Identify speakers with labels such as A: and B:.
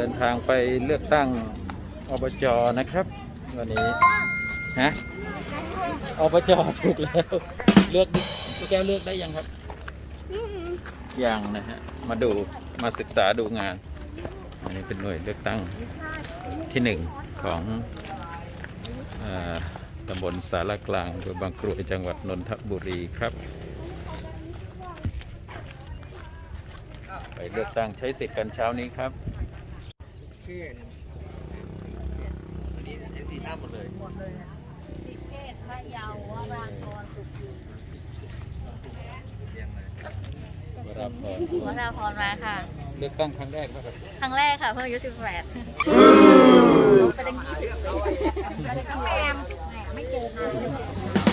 A: เดินทางไปเลือกตั้งอบจนะครับ วันนี้ฮะอบจถูกแล้ว เลือกดิพี่แก้วเลือกได้ยังครับยังนะฮะมาดูมาศึกษาดูงาน อันนี้เป็นหน่วยเลือกตั้งที่หนึ่งของเออตำบลสารกลางอำเภอบางกรวยจังหวัดนนทบุรีครับ ไปเลือกตั้งใช้สิทธิ์กันเช้านี้ครับ
B: ชื่อเนี่ยวันนี้เอฟซีท่าหมดเลย
C: หมดเลยอะพิเทพระเยาวรางกรสุขี
B: เรียงเลย
A: วราพร
C: วราพรมาค่ะ
A: เลือกตั้งครั้งแรกป่ะครับ
C: ครั้งแรกค่ะเพิ่งอายุสิบแปดไปตั้งยี่สิบปีแอมแมไม่เจอนาน